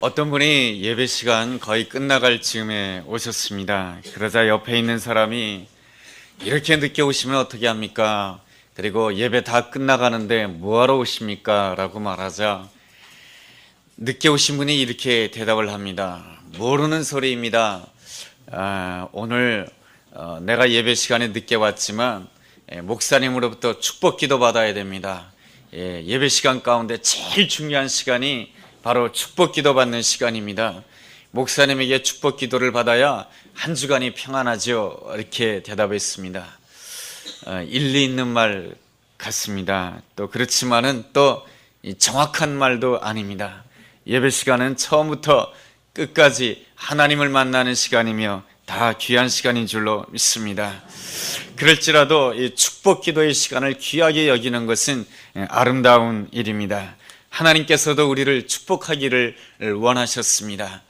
어떤 분이 예배 시간 거의 끝나갈 즈음에 오셨습니다. 그러자 옆에 있는 사람이 이렇게 늦게 오시면 어떻게 합니까? 그리고 예배 다 끝나가는데 뭐하러 오십니까? 라고 말하자 늦게 오신 분이 이렇게 대답을 합니다. 모르는 소리입니다. 아, 오늘 어, 내가 예배 시간에 늦게 왔지만 예, 목사님으로부터 축복 기도 받아야 됩니다. 예, 예배 시간 가운데 제일 중요한 시간이 바로 축복 기도 받는 시간입니다. 목사님에게 축복 기도를 받아야 한 주간이 평안하죠. 이렇게 대답했습니다. 어, 일리 있는 말 같습니다. 또 그렇지만은 또이 정확한 말도 아닙니다. 예배 시간은 처음부터 끝까지 하나님을 만나는 시간이며 다 귀한 시간인 줄로 믿습니다. 그럴지라도 이 축복 기도의 시간을 귀하게 여기는 것은 아름다운 일입니다. 하나님께서도 우리를 축복하기를 원하셨습니다.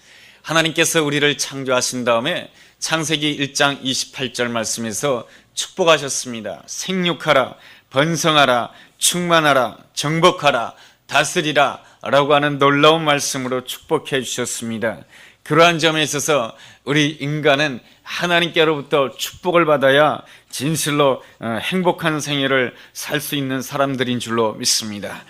하나님께서 우리를 창조하신 다음에 창세기 1장 28절 말씀에서 축복하셨습니다. 생육하라, 번성하라, 충만하라, 정복하라, 다스리라 라고 하는 놀라운 말씀으로 축복해 주셨습니다. 그러한 점에 있어서 우리 인간은 하나님께로부터 축복을 받아야 진실로 어, 행복한 생애를 살 수 있는 사람들인 줄로 믿습니다.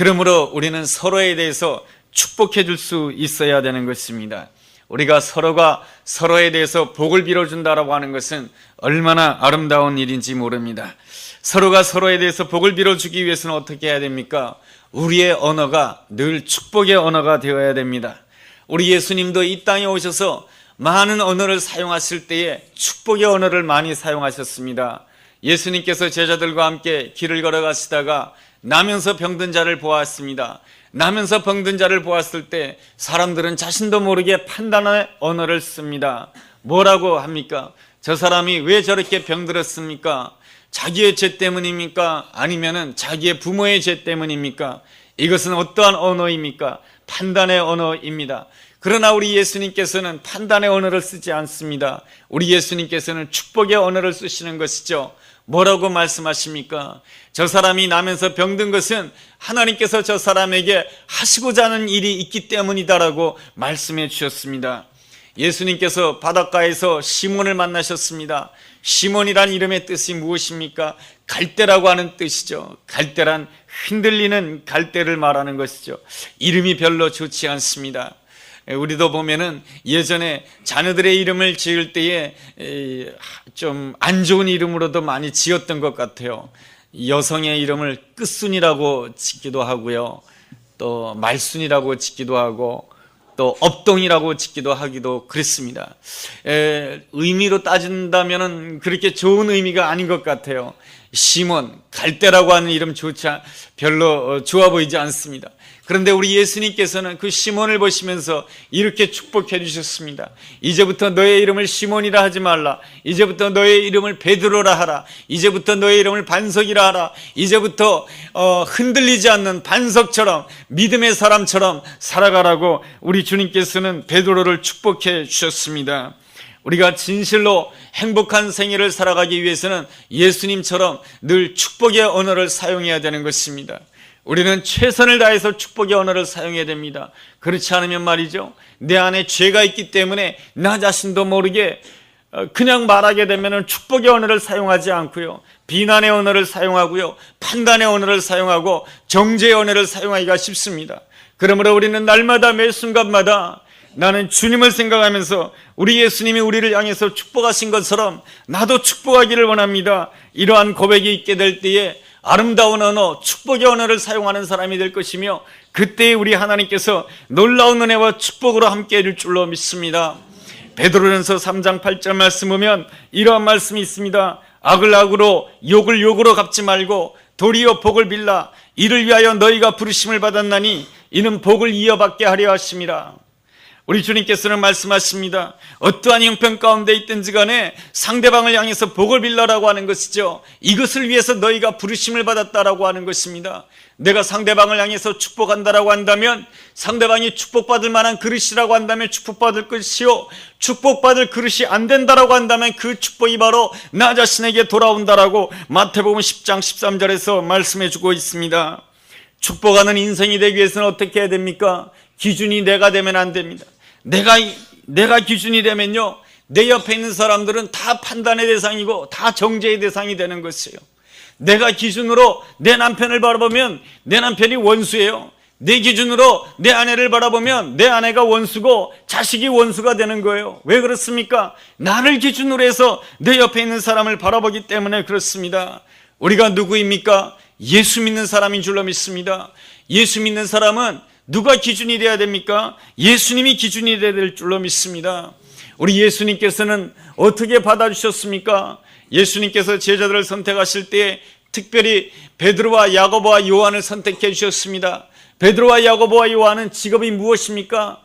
그러므로 우리는 서로에 대해서 축복해 줄 수 있어야 되는 것입니다. 우리가 서로가 서로에 대해서 복을 빌어준다라고 하는 것은 얼마나 아름다운 일인지 모릅니다. 서로가 서로에 대해서 복을 빌어주기 위해서는 어떻게 해야 됩니까? 우리의 언어가 늘 축복의 언어가 되어야 됩니다. 우리 예수님도 이 땅에 오셔서 많은 언어를 사용하실 때에 축복의 언어를 많이 사용하셨습니다. 예수님께서 제자들과 함께 길을 걸어가시다가 나면서 병든 자를 보았습니다. 나면서 병든 자를 보았을 때 사람들은 자신도 모르게 판단의 언어를 씁니다. 뭐라고 합니까? 저 사람이 왜 저렇게 병들었습니까? 자기의 죄 때문입니까? 아니면은 자기의 부모의 죄 때문입니까? 이것은 어떠한 언어입니까? 판단의 언어입니다. 그러나 우리 예수님께서는 판단의 언어를 쓰지 않습니다. 우리 예수님께서는 축복의 언어를 쓰시는 것이죠. 뭐라고 말씀하십니까? 저 사람이 나면서 병든 것은 하나님께서 저 사람에게 하시고자 하는 일이 있기 때문이다라고 말씀해 주셨습니다. 예수님께서 바닷가에서 시몬을 만나셨습니다. 시몬이란 이름의 뜻이 무엇입니까? 갈대라고 하는 뜻이죠. 갈대란 흔들리는 갈대를 말하는 것이죠. 이름이 별로 좋지 않습니다. 우리도 보면은 예전에 자녀들의 이름을 지을 때에 좀 안 좋은 이름으로도 많이 지었던 것 같아요. 여성의 이름을 끝순이라고 짓기도 하고요. 또 말순이라고 짓기도 하고 또 업동이라고 짓기도 하기도 그랬습니다. 에, 의미로 따진다면은 그렇게 좋은 의미가 아닌 것 같아요. 시몬, 갈대라고 하는 이름 조차 별로 어, 좋아 보이지 않습니다. 그런데 우리 예수님께서는 그 시몬을 보시면서 이렇게 축복해 주셨습니다. 이제부터 너의 이름을 시몬이라 하지 말라. 이제부터 너의 이름을 베드로라 하라. 이제부터 너의 이름을 반석이라 하라. 이제부터 어, 흔들리지 않는 반석처럼 믿음의 사람처럼 살아가라고 우리 주님께서는 베드로를 축복해 주셨습니다. 우리가 진실로 행복한 생애를 살아가기 위해서는 예수님처럼 늘 축복의 언어를 사용해야 되는 것입니다. 우리는 최선을 다해서 축복의 언어를 사용해야 됩니다. 그렇지 않으면 말이죠. 내 안에 죄가 있기 때문에 나 자신도 모르게 어, 그냥 말하게 되면 축복의 언어를 사용하지 않고요. 비난의 언어를 사용하고요. 판단의 언어를 사용하고 정죄의 언어를 사용하기가 쉽습니다. 그러므로 우리는 날마다 매 순간마다 나는 주님을 생각하면서 우리 예수님이 우리를 향해서 축복하신 것처럼 나도 축복하기를 원합니다. 이러한 고백이 있게 될 때에 아름다운 언어, 축복의 언어를 사용하는 사람이 될 것이며 그때 우리 하나님께서 놀라운 은혜와 축복으로 함께 해 줄 줄로 믿습니다. 베드로전서 3장 8절 말씀 보면 이러한 말씀이 있습니다. 악을 악으로 욕을 욕으로 갚지 말고 도리어 복을 빌라 이를 위하여 너희가 부르심을 받았나니 이는 복을 이어받게 하려 하심이라. 우리 주님께서는 말씀하십니다. 어떠한 형편 가운데 있든지 간에 상대방을 향해서 복을 빌라라고 하는 것이죠. 이것을 위해서 너희가 부르심을 받았다라고 하는 것입니다. 내가 상대방을 향해서 축복한다라고 한다면 상대방이 축복받을 만한 그릇이라고 한다면 축복받을 것이요. 축복받을 그릇이 안 된다라고 한다면 그 축복이 바로 나 자신에게 돌아온다라고 마태복음 10장 13절에서 말씀해 주고 있습니다. 축복하는 인생이 되기 위해서는 어떻게 해야 됩니까? 기준이 내가 되면 안 됩니다. 내가 내가 기준이 되면요. 내 옆에 있는 사람들은 다 판단의 대상이고 다 정죄의 대상이 되는 것이에요. 내가 기준으로 내 남편을 바라보면 내 남편이 원수예요. 내 기준으로 내 아내를 바라보면 내 아내가 원수고 자식이 원수가 되는 거예요. 왜 그렇습니까? 나를 기준으로 해서 내 옆에 있는 사람을 바라보기 때문에 그렇습니다. 우리가 누구입니까? 예수 믿는 사람인 줄로 믿습니다. 예수 믿는 사람은 누가 기준이 돼야 됩니까? 예수님이 기준이 돼야 될 줄로 믿습니다. 우리 예수님께서는 어떻게 받아주셨습니까? 예수님께서 제자들을 선택하실 때 특별히 베드로와 야고보와 요한을 선택해 주셨습니다. 베드로와 야고보와 요한은 직업이 무엇입니까?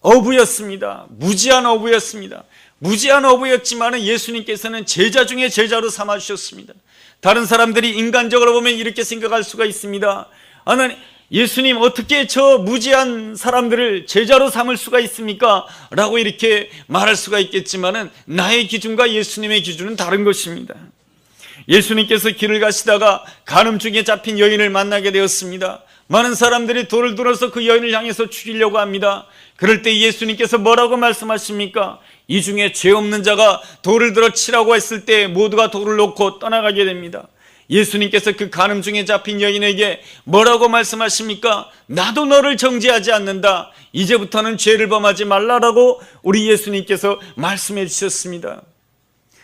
어부였습니다. 무지한 어부였습니다. 무지한 어부였지만 예수님께서는 제자 중에 제자로 삼아 주셨습니다. 다른 사람들이 인간적으로 보면 이렇게 생각할 수가 있습니다. 하나님, 예수님 어떻게 저 무지한 사람들을 제자로 삼을 수가 있습니까? 라고 이렇게 말할 수가 있겠지만은 나의 기준과 예수님의 기준은 다른 것입니다. 예수님께서 길을 가시다가 간음 중에 잡힌 여인을 만나게 되었습니다. 많은 사람들이 돌을 들어서 그 여인을 향해서 죽이려고 합니다. 그럴 때 예수님께서 뭐라고 말씀하십니까? 이 중에 죄 없는 자가 돌을 들어 치라고 했을 때 모두가 돌을 놓고 떠나가게 됩니다. 예수님께서 그 간음 중에 잡힌 여인에게 뭐라고 말씀하십니까? 나도 너를 정죄하지 않는다. 이제부터는 죄를 범하지 말라라고 우리 예수님께서 말씀해 주셨습니다.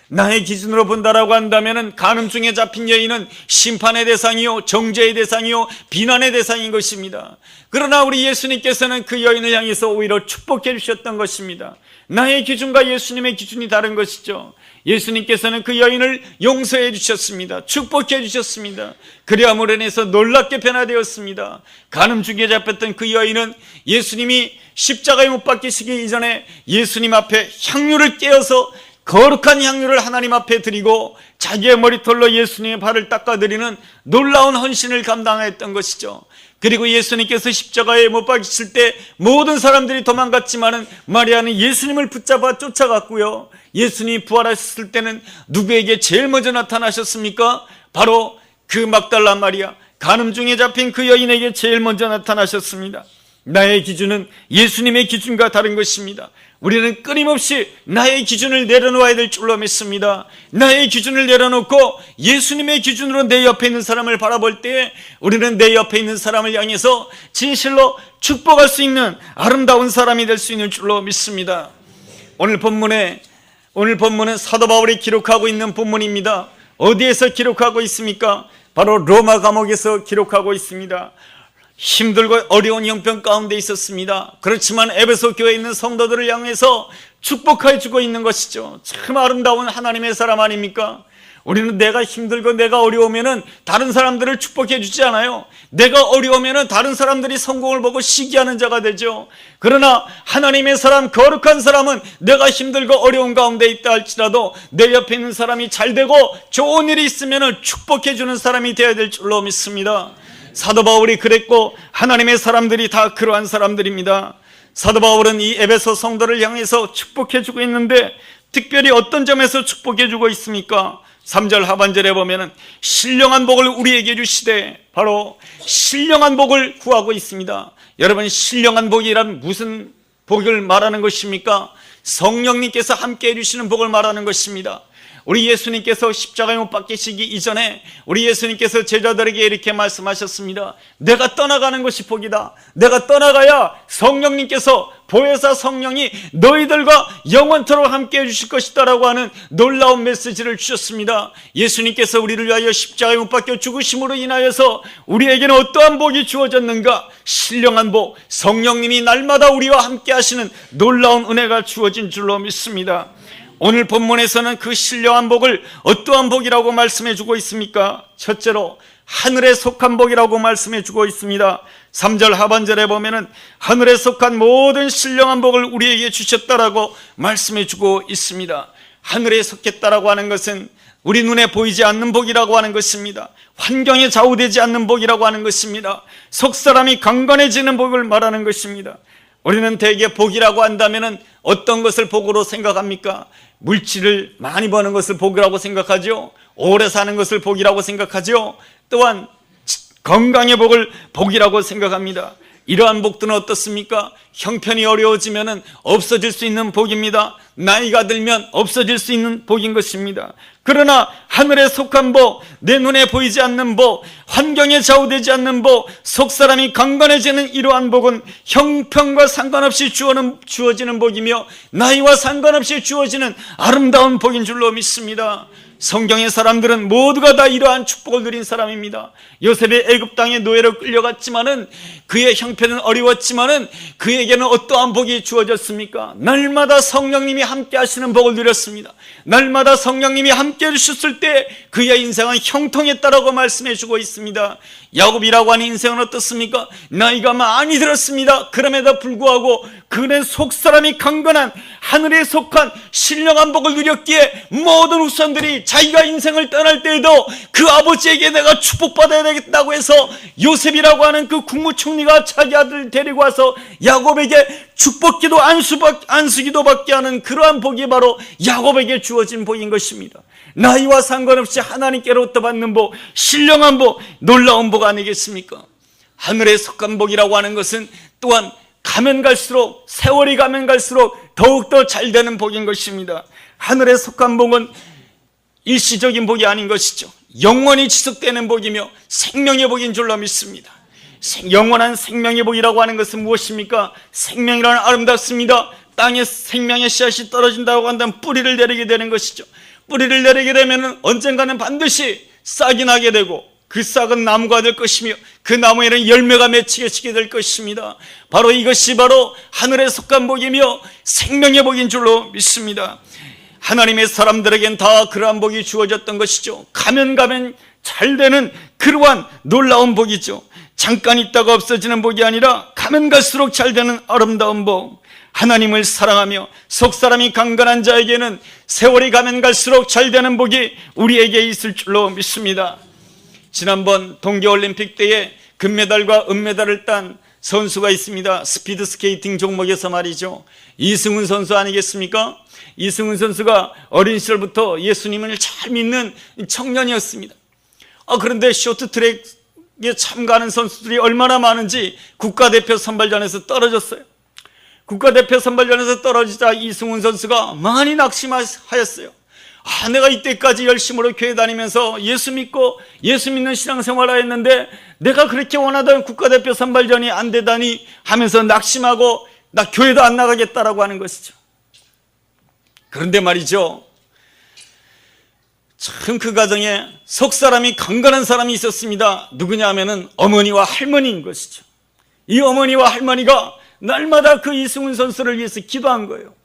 나의 기준으로 본다라고 한다면은 간음 중에 잡힌 여인은 심판의 대상이요, 정죄의 대상이요, 비난의 대상인 것입니다. 그러나 우리 예수님께서는 그 여인을 향해서 오히려 축복해 주셨던 것입니다. 나의 기준과 예수님의 기준이 다른 것이죠. 예수님께서는 그 여인을 용서해 주셨습니다. 축복해 주셨습니다. 그리함으로 인해서 놀랍게 변화되었습니다. 간음 중에 잡혔던 그 여인은 예수님이 십자가에 못 박히시기 이전에 예수님 앞에 향유를 깨어서 거룩한 향유를 하나님 앞에 드리고 자기의 머리털로 예수님의 발을 닦아드리는 놀라운 헌신을 감당했던 것이죠. 그리고 예수님께서 십자가에 못 박히실 때 모든 사람들이 도망갔지만은 마리아는 예수님을 붙잡아 쫓아갔고요. 예수님이 부활하셨을 때는 누구에게 제일 먼저 나타나셨습니까? 바로 그 막달라 마리아, 간음 중에 잡힌 그 여인에게 제일 먼저 나타나셨습니다. 나의 기준은 예수님의 기준과 다른 것입니다. 우리는 끊임없이 나의 기준을 내려놓아야 될 줄로 믿습니다. 나의 기준을 내려놓고 예수님의 기준으로 내 옆에 있는 사람을 바라볼 때 우리는 내 옆에 있는 사람을 향해서 진실로 축복할 수 있는 아름다운 사람이 될 수 있는 줄로 믿습니다. 오늘 본문에 오늘 본문은 사도 바울이 기록하고 있는 본문입니다. 어디에서 기록하고 있습니까? 바로 로마 감옥에서 기록하고 있습니다. 힘들고 어려운 형편 가운데 있었습니다. 그렇지만 에베소 교회에 있는 성도들을 향해서 축복해 주고 있는 것이죠. 참 아름다운 하나님의 사람 아닙니까? 우리는 내가 힘들고 내가 어려우면은 다른 사람들을 축복해 주지 않아요. 내가 어려우면은 다른 사람들이 성공을 보고 시기하는 자가 되죠. 그러나 하나님의 사람, 거룩한 사람은 내가 힘들고 어려운 가운데 있다 할지라도 내 옆에 있는 사람이 잘 되고 좋은 일이 있으면은 축복해 주는 사람이 되어야 될 줄로 믿습니다. 사도 바울이 그랬고 하나님의 사람들이 다 그러한 사람들입니다. 사도 바울은 이 에베소 성도를 향해서 축복해 주고 있는데 특별히 어떤 점에서 축복해 주고 있습니까? 3절 하반절에 보면은 신령한 복을 우리에게 주시되 바로 신령한 복을 구하고 있습니다. 여러분 신령한 복이란 무슨 복을 말하는 것입니까? 성령님께서 함께 해 주시는 복을 말하는 것입니다. 우리 예수님께서 십자가에 못 박히시기 이전에 우리 예수님께서 제자들에게 이렇게 말씀하셨습니다. 내가 떠나가는 것이 복이다. 내가 떠나가야 성령님께서 보혜사 성령이 너희들과 영원토록 함께 해주실 것이다라고 하는 놀라운 메시지를 주셨습니다. 예수님께서 우리를 위하여 십자가에 못 박혀 죽으심으로 인하여서 우리에게는 어떠한 복이 주어졌는가? 신령한 복, 성령님이 날마다 우리와 함께 하시는 놀라운 은혜가 주어진 줄로 믿습니다. 오늘 본문에서는 그 신령한 복을 어떠한 복이라고 말씀해 주고 있습니까? 첫째로 하늘에 속한 복이라고 말씀해 주고 있습니다. 3절 하반절에 보면은 하늘에 속한 모든 신령한 복을 우리에게 주셨다라고 말씀해 주고 있습니다. 하늘에 속했다라고 하는 것은 우리 눈에 보이지 않는 복이라고 하는 것입니다. 환경에 좌우되지 않는 복이라고 하는 것입니다. 속 사람이 강건해지는 복을 말하는 것입니다. 우리는 대개 복이라고 한다면 어떤 것을 복으로 생각합니까? 물질을 많이 버는 것을 복이라고 생각하죠. 오래 사는 것을 복이라고 생각하죠. 또한 건강의 복을 복이라고 생각합니다. 이러한 복들은 어떻습니까? 형편이 어려워지면 없어질 수 있는 복입니다. 나이가 들면 없어질 수 있는 복인 것입니다. 그러나 하늘에 속한 복, 내 눈에 보이지 않는 복, 환경에 좌우되지 않는 복, 속 사람이 강건해지는 이러한 복은 형편과 상관없이 주어는, 주어지는 복이며 나이와 상관없이 주어지는 아름다운 복인 줄로 믿습니다. 성경의 사람들은 모두가 다 이러한 축복을 누린 사람입니다. 요셉의 애굽 땅에 노예로 끌려갔지만은 그의 형편은 어려웠지만은 그에게는 어떠한 복이 주어졌습니까? 날마다 성령님이 함께 하시는 복을 누렸습니다. 날마다 성령님이 함께 해주셨을 때 그의 인생은 형통했다라고 말씀해 주고 있습니다. 야곱이라고 하는 인생은 어떻습니까? 나이가 많이 들었습니다. 그럼에도 불구하고 그는 속 사람이 강건한 하늘에 속한 신령한 복을 누렸기에 모든 후손들이 자기가 인생을 떠날 때에도 그 아버지에게 내가 축복받아야 되겠다고 해서 요셉이라고 하는 그 국무총리가 자기 아들 데리고 와서 야곱에게 축복기도 안수, 안수기도 받게 하는 그러한 복이 바로 야곱에게 주어진 복인 것입니다. 나이와 상관없이 하나님께로부터 받는 복, 신령한 복, 놀라운 복 아니겠습니까? 하늘에 속한 복이라고 하는 것은 또한 가면 갈수록 세월이 가면 갈수록 더욱더 잘 되는 복인 것입니다. 하늘에 속한 복은 일시적인 복이 아닌 것이죠. 영원히 지속되는 복이며 생명의 복인 줄로 믿습니다. 생- 영원한 생명의 복이라고 하는 것은 무엇입니까? 생명이라는 아름답습니다. 땅에 생명의 씨앗이 떨어진다고 한다면 뿌리를 내리게 되는 것이죠. 뿌리를 내리게 되면 언젠가는 반드시 싹이 나게 되고 그 싹은 나무가 될 것이며 그 나무에는 열매가 맺히게 치게 될 것입니다. 바로 이것이 바로 하늘에 속한 복이며 생명의 복인 줄로 믿습니다. 하나님의 사람들에겐 다 그러한 복이 주어졌던 것이죠. 가면 가면 잘 되는 그러한 놀라운 복이죠. 잠깐 있다가 없어지는 복이 아니라 가면 갈수록 잘 되는 아름다운 복. 하나님을 사랑하며 속 사람이 강건한 자에게는 세월이 가면 갈수록 잘 되는 복이 우리에게 있을 줄로 믿습니다. 지난번 동계올림픽 때에 금메달과 은메달을 딴 선수가 있습니다. 스피드 스케이팅 종목에서 말이죠. 이승훈 선수 아니겠습니까? 이승훈 선수가 어린 시절부터 예수님을 잘 믿는 청년이었습니다. 아, 그런데 쇼트트랙에 참가하는 선수들이 얼마나 많은지 국가대표 선발전에서 떨어졌어요. 국가대표 선발전에서 떨어지자 이승훈 선수가 많이 낙심하였어요. 아, 내가 이때까지 열심으로 교회 다니면서 예수 믿고 예수 믿는 신앙생활을 했는데 내가 그렇게 원하던 국가대표 선발전이 안 되다니 하면서 낙심하고 나 교회도 안 나가겠다라고 하는 것이죠. 그런데 말이죠. 참 그 가정에 속 사람이 강건한 사람이 있었습니다. 누구냐 하면은 어머니와 할머니인 것이죠. 이 어머니와 할머니가 날마다 그 이승훈 선수를 위해서 기도한 거예요.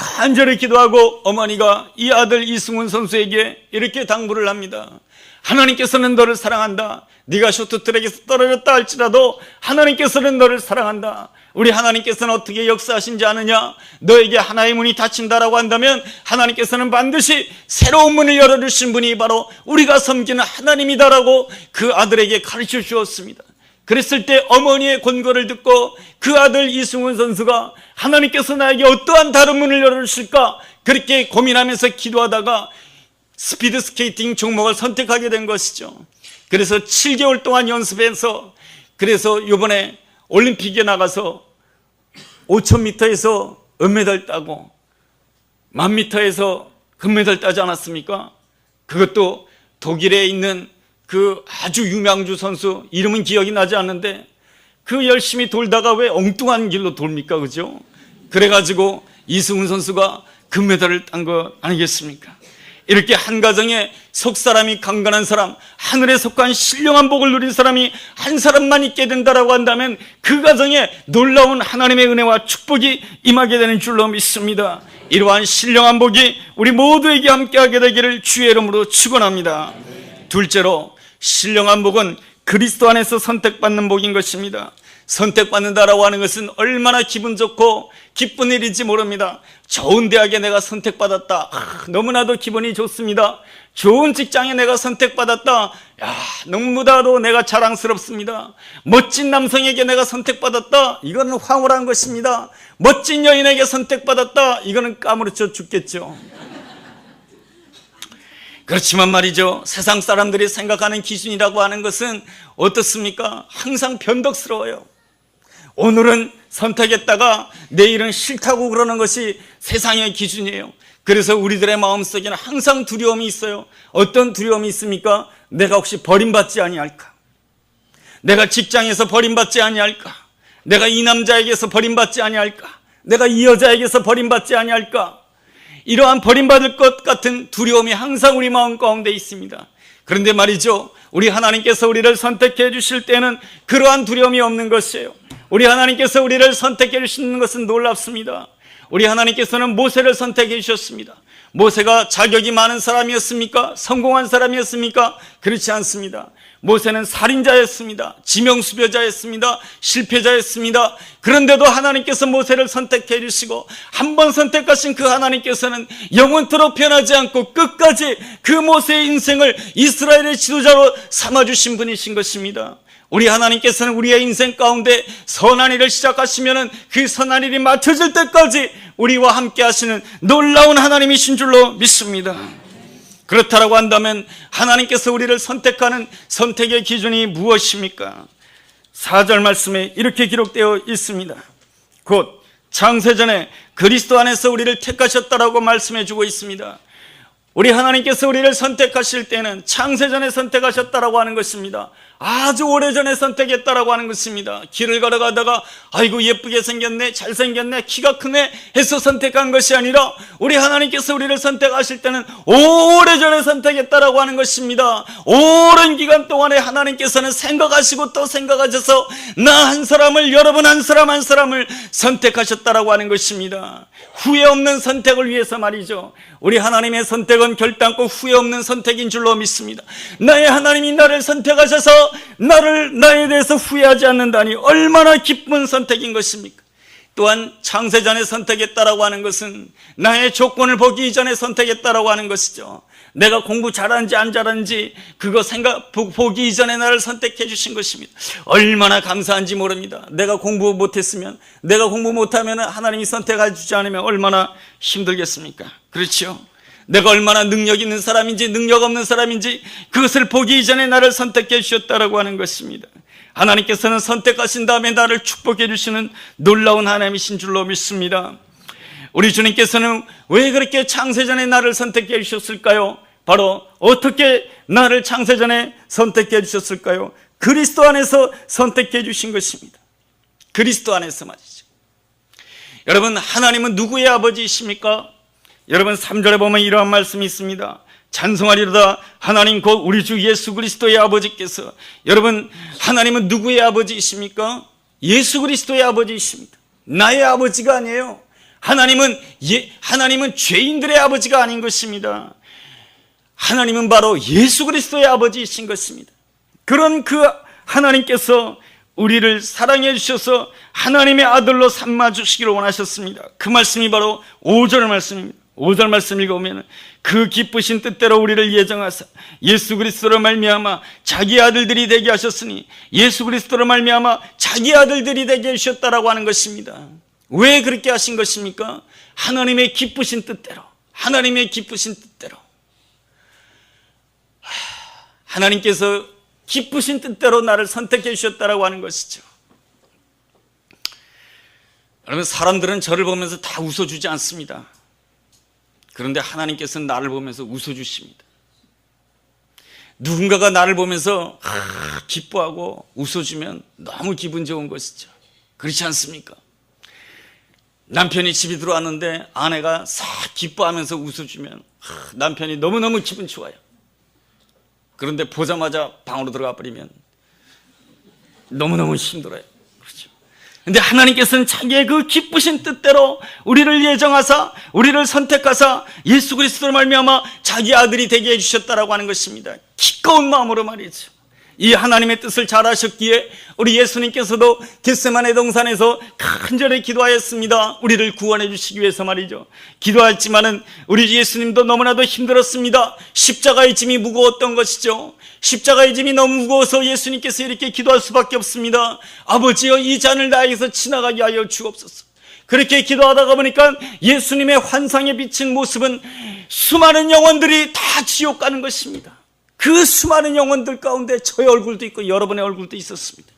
간절히 기도하고 어머니가 이 아들 이승훈 선수에게 이렇게 당부를 합니다. 하나님께서는 너를 사랑한다. 네가 쇼트트랙에서 떨어졌다 할지라도 하나님께서는 너를 사랑한다. 우리 하나님께서는 어떻게 역사하신지 아느냐? 너에게 하나의 문이 닫힌다라고 한다면 하나님께서는 반드시 새로운 문을 열어주신 분이 바로 우리가 섬기는 하나님이다라고 그 아들에게 가르쳐 주었습니다. 그랬을 때 어머니의 권고를 듣고 그 아들 이승훈 선수가 하나님께서 나에게 어떠한 다른 문을 열어주실까 그렇게 고민하면서 기도하다가 스피드 스케이팅 종목을 선택하게 된 것이죠. 그래서 7개월 동안 연습해서 그래서 이번에 올림픽에 나가서 5,000m에서 은메달 따고 만 미터에서 금메달 따지 않았습니까? 그것도 독일에 있는 그 아주 유명주 선수 이름은 기억이 나지 않는데 그 열심히 돌다가 왜 엉뚱한 길로 돌니까 그죠? 그래가지고 이승훈 선수가 금메달을 딴 거 아니겠습니까? 이렇게 한 가정에 속 사람이 강건한 사람, 하늘에 속한 신령한 복을 누린 사람이 한 사람만 있게 된다라고 한다면 그 가정에 놀라운 하나님의 은혜와 축복이 임하게 되는 줄로 믿습니다. 이러한 신령한 복이 우리 모두에게 함께하게 되기를 주의 이름으로 축원합니다. 둘째로 신령한 복은 그리스도 안에서 선택받는 복인 것입니다. 선택받는다라고 하는 것은 얼마나 기분 좋고 기쁜 일인지 모릅니다. 좋은 대학에 내가 선택받았다. 아, 너무나도 기분이 좋습니다. 좋은 직장에 내가 선택받았다. 야, 너무나도 내가 자랑스럽습니다. 멋진 남성에게 내가 선택받았다. 이거는 황홀한 것입니다. 멋진 여인에게 선택받았다. 이거는 까무러쳐 죽겠죠. 그렇지만 말이죠. 세상 사람들이 생각하는 기준이라고 하는 것은 어떻습니까? 항상 변덕스러워요. 오늘은 선택했다가 내일은 싫다고 그러는 것이 세상의 기준이에요. 그래서 우리들의 마음속에는 항상 두려움이 있어요. 어떤 두려움이 있습니까? 내가 혹시 버림받지 아니할까? 내가 직장에서 버림받지 아니할까? 내가 이 남자에게서 버림받지 아니할까? 내가 이 여자에게서 버림받지 아니할까? 이러한 버림받을 것 같은 두려움이 항상 우리 마음 가운데 있습니다. 그런데 말이죠. 우리 하나님께서 우리를 선택해 주실 때는 그러한 두려움이 없는 것이에요. 우리 하나님께서 우리를 선택해 주시는 것은 놀랍습니다. 우리 하나님께서는 모세를 선택해 주셨습니다. 모세가 자격이 많은 사람이었습니까? 성공한 사람이었습니까? 그렇지 않습니다. 모세는 살인자였습니다. 지명수배자였습니다. 실패자였습니다. 그런데도 하나님께서 모세를 선택해 주시고 한 번 선택하신 그 하나님께서는 영원토록 변하지 않고 끝까지 그 모세의 인생을 이스라엘의 지도자로 삼아 주신 분이신 것입니다. 우리 하나님께서는 우리의 인생 가운데 선한 일을 시작하시면은 그 선한 일이 맞춰질 때까지 우리와 함께 하시는 놀라운 하나님이신 줄로 믿습니다. 그렇다라고 한다면 하나님께서 우리를 선택하는 선택의 기준이 무엇입니까? 4절 말씀에 이렇게 기록되어 있습니다. 곧 창세전에 그리스도 안에서 우리를 택하셨다라고 말씀해 주고 있습니다. 우리 하나님께서 우리를 선택하실 때는 창세전에 선택하셨다라고 하는 것입니다. 아주 오래전에 선택했다라고 하는 것입니다. 길을 걸어가다가 아이고 예쁘게 생겼네 잘생겼네 키가 크네 해서 선택한 것이 아니라 우리 하나님께서 우리를 선택하실 때는 오래전에 선택했다라고 하는 것입니다. 오랜 기간 동안에 하나님께서는 생각하시고 또 생각하셔서 나 한 사람을 여러분 한 사람 한 사람을 선택하셨다라고 하는 것입니다. 후회 없는 선택을 위해서 말이죠. 우리 하나님의 선택은 결단코 후회 없는 선택인 줄로 믿습니다. 나의 하나님이 나를 선택하셔서 나를 나에 대해서 후회하지 않는다니 얼마나 기쁜 선택인 것입니까? 또한 창세전에 선택했다라고 하는 것은 나의 조건을 보기 이전에 선택했다라고 하는 것이죠. 내가 공부 잘하는지 안 잘하는지 그거 생각 보- 보기 이전에 나를 선택해 주신 것입니다. 얼마나 감사한지 모릅니다. 내가 공부 못했으면 내가 공부 못하면 하나님이 선택해 주지 않으면 얼마나 힘들겠습니까? 그렇죠? 내가 얼마나 능력 있는 사람인지 능력 없는 사람인지 그것을 보기 이전에 나를 선택해 주셨다라고 하는 것입니다. 하나님께서는 선택하신 다음에 나를 축복해 주시는 놀라운 하나님이신 줄로 믿습니다. 우리 주님께서는 왜 그렇게 창세전에 나를 선택해 주셨을까요? 바로 어떻게 나를 창세전에 선택해 주셨을까요? 그리스도 안에서 선택해 주신 것입니다. 그리스도 안에서 말이죠. 여러분, 하나님은 누구의 아버지이십니까? 여러분, 3절에 보면 이러한 말씀이 있습니다. 찬송하리로다 하나님 곧 우리 주 예수 그리스도의 아버지께서 여러분 하나님은 누구의 아버지이십니까? 예수 그리스도의 아버지이십니다. 나의 아버지가 아니에요. 하나님은 예, 하나님은 죄인들의 아버지가 아닌 것입니다. 하나님은 바로 예수 그리스도의 아버지이신 것입니다. 그런 그 하나님께서 우리를 사랑해 주셔서 하나님의 아들로 삼아 주시기를 원하셨습니다. 그 말씀이 바로 5절 말씀입니다. 5절 말씀 읽어보면 그 기쁘신 뜻대로 우리를 예정하사 예수 그리스도로 말미암아 자기 아들들이 되게 하셨으니 예수 그리스도로 말미암아 자기 아들들이 되게 해주셨다라고 하는 것입니다. 왜 그렇게 하신 것입니까? 하나님의 기쁘신 뜻대로 하나님의 기쁘신 뜻대로 하나님께서 기쁘신 뜻대로 나를 선택해 주셨다라고 하는 것이죠. 여러분 사람들은 저를 보면서 다 웃어주지 않습니다. 그런데 하나님께서는 나를 보면서 웃어주십니다. 누군가가 나를 보면서 아, 기뻐하고 웃어주면 너무 기분 좋은 것이죠. 그렇지 않습니까? 남편이 집에 들어왔는데 아내가 싹 기뻐하면서 웃어주면 아, 남편이 너무너무 기분 좋아요. 그런데 보자마자 방으로 들어가 버리면 너무너무 힘들어요. 그렇죠. 근데 하나님께서는 자기의 그 기쁘신 뜻대로 우리를 예정하사 우리를 선택하사 예수 그리스도로 말미암아 자기 아들이 되게 해 주셨다라고 하는 것입니다. 기꺼운 마음으로 말이죠. 이 하나님의 뜻을 잘 하셨기에 우리 예수님께서도 겟세만의 동산에서 간절히 기도하였습니다. 우리를 구원해 주시기 위해서 말이죠. 기도했지만은 우리 예수님도 너무나도 힘들었습니다. 십자가의 짐이 무거웠던 것이죠. 십자가의 짐이 너무 무거워서 예수님께서 이렇게 기도할 수밖에 없습니다. 아버지여 이 잔을 나에게서 지나가게 하여 주옵소서. 그렇게 기도하다가 보니까 예수님의 환상에 비친 모습은 수많은 영혼들이 다 지옥 가는 것입니다. 그 수많은 영혼들 가운데 저의 얼굴도 있고 여러분의 얼굴도 있었습니다.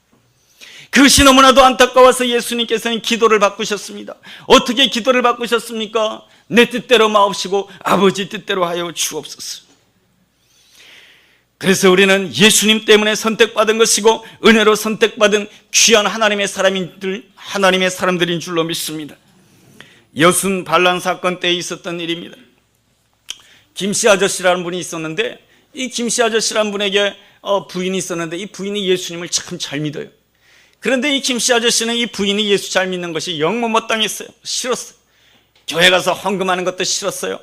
그것이 너무나도 안타까워서 예수님께서는 기도를 바꾸셨습니다. 어떻게 기도를 바꾸셨습니까? 내 뜻대로 마옵시고 아버지 뜻대로 하여 주옵소서. 그래서 우리는 예수님 때문에 선택받은 것이고 은혜로 선택받은 귀한 하나님의 사람인들 하나님의 사람들인 줄로 믿습니다. 여순 반란 사건 때에 있었던 일입니다. 김씨 아저씨라는 분이 있었는데 이 김씨 아저씨라는 분에게 어, 부인이 있었는데 이 부인이 예수님을 참 잘 믿어요. 그런데 이 김씨 아저씨는 이 부인이 예수 잘 믿는 것이 영 못마땅했어요. 싫었어요. 교회 가서 헌금하는 것도 싫었어요.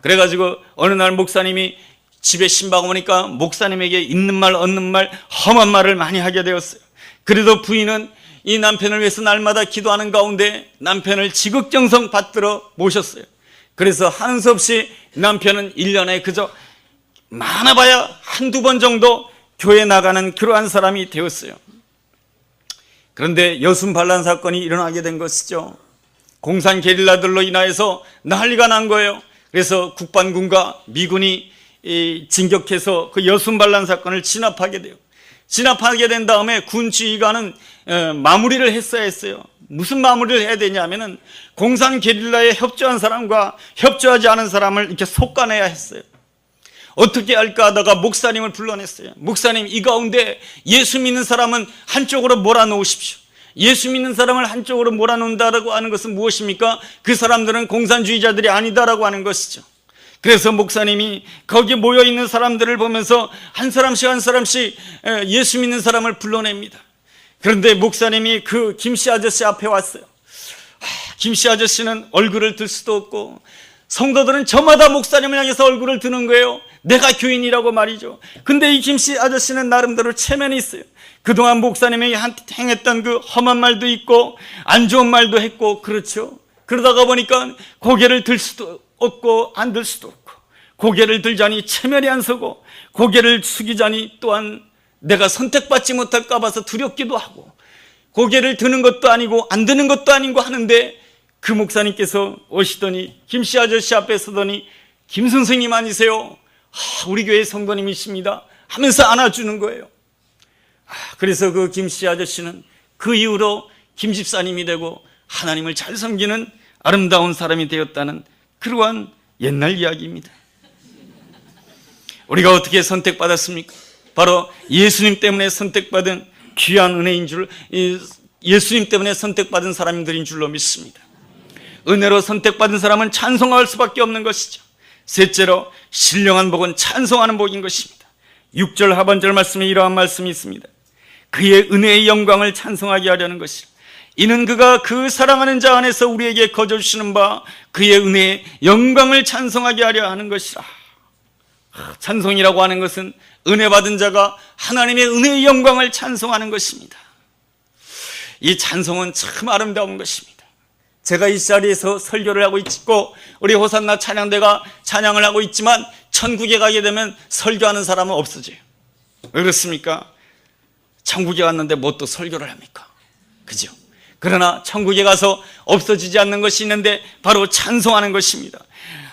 그래가지고 어느 날 목사님이 집에 신방 오니까 목사님에게 있는 말 없는 말 험한 말을 많이 하게 되었어요. 그래도 부인은 이 남편을 위해서 날마다 기도하는 가운데 남편을 지극정성 받들어 모셨어요. 그래서 하는 수 없이 남편은 1년에 그저 많아봐야 한두 번 정도 교회 나가는 그러한 사람이 되었어요. 그런데 여순 반란 사건이 일어나게 된 것이죠. 공산 게릴라들로 인하여서 난리가 난 거예요. 그래서 국반군과 미군이 이 진격해서 그 여순 반란 사건을 진압하게 돼요. 진압하게 된 다음에 군 지휘관은 어, 마무리를 했어야 했어요. 무슨 마무리를 해야 되냐면은 공산 게릴라에 협조한 사람과 협조하지 않은 사람을 이렇게 솎아내야 했어요. 어떻게 할까 하다가 목사님을 불러냈어요. 목사님, 이 가운데 예수 믿는 사람은 한쪽으로 몰아놓으십시오. 예수 믿는 사람을 한쪽으로 몰아놓는다라고 하는 것은 무엇입니까? 그 사람들은 공산주의자들이 아니다라고 하는 것이죠. 그래서 목사님이 거기 모여 있는 사람들을 보면서 한 사람씩 한 사람씩 예수 믿는 사람을 불러냅니다. 그런데 목사님이 그 김씨 아저씨 앞에 왔어요. 김씨 아저씨는 얼굴을 들 수도 없고 성도들은 저마다 목사님을 향해서 얼굴을 드는 거예요. 내가 교인이라고 말이죠. 근데 이 김씨 아저씨는 나름대로 체면이 있어요. 그동안 목사님에게 행했던 그 험한 말도 있고 안 좋은 말도 했고 그렇죠. 그러다가 보니까 고개를 들 수도 없고 안 들 수도 없고 고개를 들자니 체면이 안 서고 고개를 숙이자니 또한 내가 선택받지 못할까 봐서 두렵기도 하고 고개를 드는 것도 아니고 안 드는 것도 아니고 하는데 그 목사님께서 오시더니 김씨 아저씨 앞에 서더니 김 선생님 아니세요? 아, 우리 교회 성도님이십니다. 하면서 안아주는 거예요. 아, 그래서 그 김 씨 아저씨는 그 이후로 김 집사님이 되고 하나님을 잘 섬기는 아름다운 사람이 되었다는 그러한 옛날 이야기입니다. 우리가 어떻게 선택받았습니까? 바로 예수님 때문에 선택받은 귀한 은혜인 줄, 예수님 때문에 선택받은 사람들인 줄로 믿습니다. 은혜로 선택받은 사람은 찬송할 수밖에 없는 것이죠. 셋째로 신령한 복은 찬송하는 복인 것입니다. 6절 하반절 말씀에 이러한 말씀이 있습니다. 그의 은혜의 영광을 찬송하게 하려는 것이라. 이는 그가 그 사랑하는 자 안에서 우리에게 거저 주시는 바 그의 은혜의 영광을 찬송하게 하려 하는 것이라. 찬송이라고 하는 것은 은혜 받은 자가 하나님의 은혜의 영광을 찬송하는 것입니다. 이 찬송은 참 아름다운 것입니다. 제가 이 자리에서 설교를 하고 있고 우리 호산나 찬양대가 찬양을 하고 있지만 천국에 가게 되면 설교하는 사람은 없어져요. 왜 그렇습니까? 천국에 갔는데 뭐 또 설교를 합니까? 그죠? 그러나 천국에 가서 없어지지 않는 것이 있는데 바로 찬송하는 것입니다.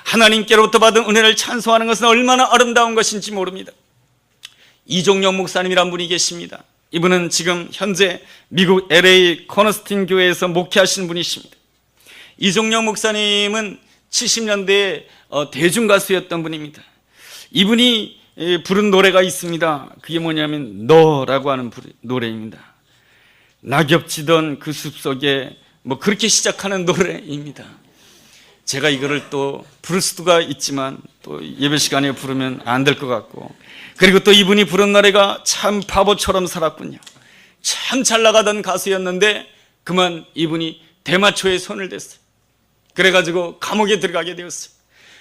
하나님께로부터 받은 은혜를 찬송하는 것은 얼마나 아름다운 것인지 모릅니다. 이종영 목사님이란 분이 계십니다. 이분은 지금 현재 미국 LA 코너스틴 교회에서 목회하시는 분이십니다. 이종영 목사님은 70년대에 어, 대중 가수였던 분입니다. 이분이 부른 노래가 있습니다. 그게 뭐냐면 너라고 하는 노래입니다. 낙엽지던 그 숲속에 뭐 그렇게 시작하는 노래입니다. 제가 이거를 또 부를 수가 있지만 또 예배 시간에 부르면 안 될 것 같고 그리고 또 이분이 부른 노래가 참 바보처럼 살았군요. 참 잘 나가던 가수였는데 그만 이분이 대마초에 손을 댔어요. 그래가지고 감옥에 들어가게 되었어요.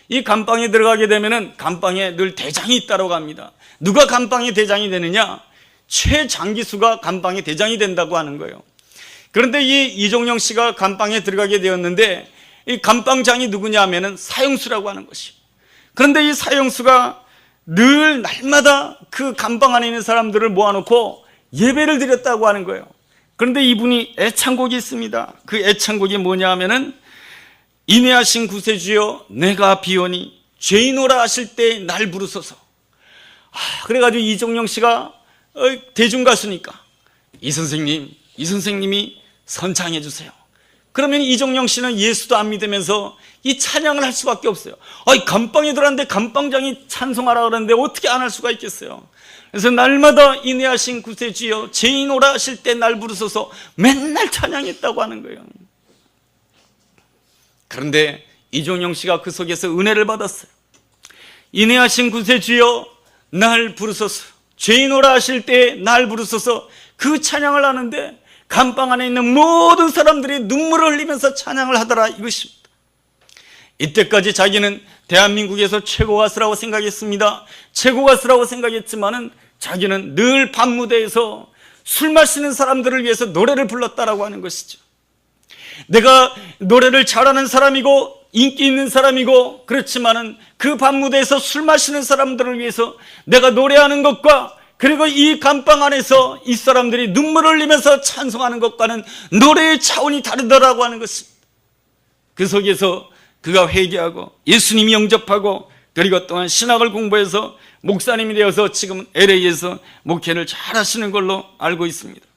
이 감방에 들어가게 되면은 감방에 늘 대장이 있다고 합니다. 누가 감방의 대장이 되느냐? 최장기수가 감방의 대장이 된다고 하는 거예요. 그런데 이 이종영 씨가 감방에 들어가게 되었는데 이 감방장이 누구냐 하면은 사형수라고 하는 것이. 그런데 이 사형수가 늘 날마다 그 감방 안에 있는 사람들을 모아놓고 예배를 드렸다고 하는 거예요. 그런데 이분이 애창곡이 있습니다. 그 애창곡이 뭐냐 하면은 인내하신 구세주여 내가 비오니 죄인오라 하실 때 날 부르소서. 아, 그래가지고 이종영 씨가 어, 대중가수니까 이 선생님 이 선생님이 선창해 주세요. 그러면 이종영 씨는 예수도 안 믿으면서 이 찬양을 할 수밖에 없어요. 아이 감방에 들어왔는데 감방장이 찬송하라 그러는데 어떻게 안 할 수가 있겠어요. 그래서 날마다 인내하신 구세주여 죄인 오라 하실 때 날 부르소서 맨날 찬양했다고 하는 거예요. 그런데 이종영 씨가 그 속에서 은혜를 받았어요. 인내하신 구세주여 날 부르소서 죄인 오라 하실 때 날 부르소서 그 찬양을 하는데 감방 안에 있는 모든 사람들이 눈물을 흘리면서 찬양을 하더라 이것입니다. 이때까지 자기는 대한민국에서 최고 가수라고 생각했습니다. 최고 가수라고 생각했지만은 자기는 늘 밤무대에서 술 마시는 사람들을 위해서 노래를 불렀다라고 하는 것이죠. 내가 노래를 잘하는 사람이고 인기 있는 사람이고 그렇지만은 그 밤무대에서 술 마시는 사람들을 위해서 내가 노래하는 것과 그리고 이 감방 안에서 이 사람들이 눈물을 흘리면서 찬송하는 것과는 노래의 차원이 다르더라고 하는 것입니다. 그 속에서 그가 회개하고 예수님이 영접하고 그리고 또한 신학을 공부해서 목사님이 되어서 지금 LA에서 목회를 잘 하시는 걸로 알고 있습니다.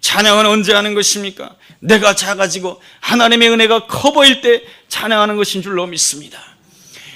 찬양은 언제 하는 것입니까? 내가 작아지고 하나님의 은혜가 커 보일 때 찬양하는 것인 줄로 믿습니다.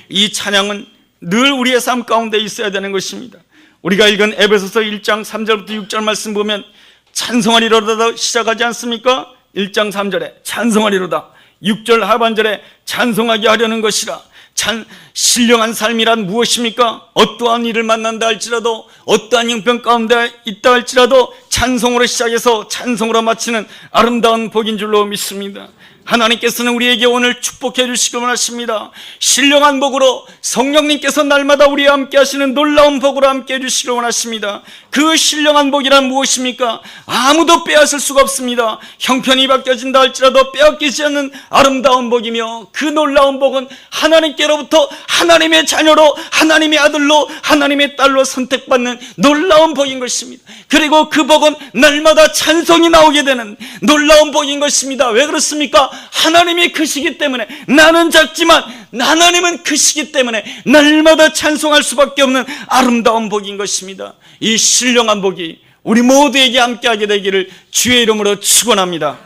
이 찬양은 늘 우리의 삶 가운데 있어야 되는 것입니다. 우리가 읽은 에베소서 1장 3절부터 6절 말씀 보면 찬송하리로다 시작하지 않습니까? 1장 3절에 찬송하리로다 6절 하반절에 찬송하게 하려는 것이라 찬 신령한 삶이란 무엇입니까? 어떠한 일을 만난다 할지라도 어떠한 형편 가운데 있다 할지라도 찬송으로 시작해서 찬송으로 마치는 아름다운 복인 줄로 믿습니다. 하나님께서는 우리에게 오늘 축복해 주시기만 하십니다. 신령한 복으로 성령님께서 날마다 우리와 함께 하시는 놀라운 복으로 함께 해 주시기를 원하십니다. 그 신령한 복이란 무엇입니까? 아무도 빼앗을 수가 없습니다. 형편이 바뀌어진다 할지라도 빼앗기지 않는 아름다운 복이며 그 놀라운 복은 하나님께로부터 하나님의 자녀로 하나님의 아들로 하나님의 딸로 선택받는 놀라운 복인 것입니다. 그리고 그 복은 날마다 찬송이 나오게 되는 놀라운 복인 것입니다. 왜 그렇습니까? 하나님이 크시기 때문에 나는 작지만 하나님은 크시기 때문에 날마다 찬송할 수밖에 없는 아름다운 복인 것입니다. 이 신령한 복이 우리 모두에게 함께하게 되기를 주의 이름으로 축원합니다.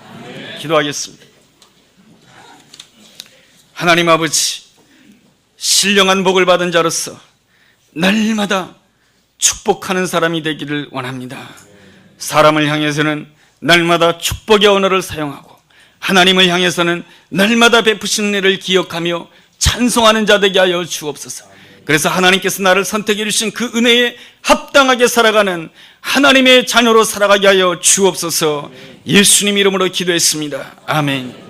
기도하겠습니다. 하나님 아버지 신령한 복을 받은 자로서 날마다 축복하는 사람이 되기를 원합니다. 사람을 향해서는 날마다 축복의 언어를 사용하고 하나님을 향해서는 날마다 베푸신 은혜를 기억하며 찬송하는 자 되게 하여 주옵소서. 그래서 하나님께서 나를 선택해 주신 그 은혜에 합당하게 살아가는 하나님의 자녀로 살아가게 하여 주옵소서. 예수님 이름으로 기도했습니다. 아멘.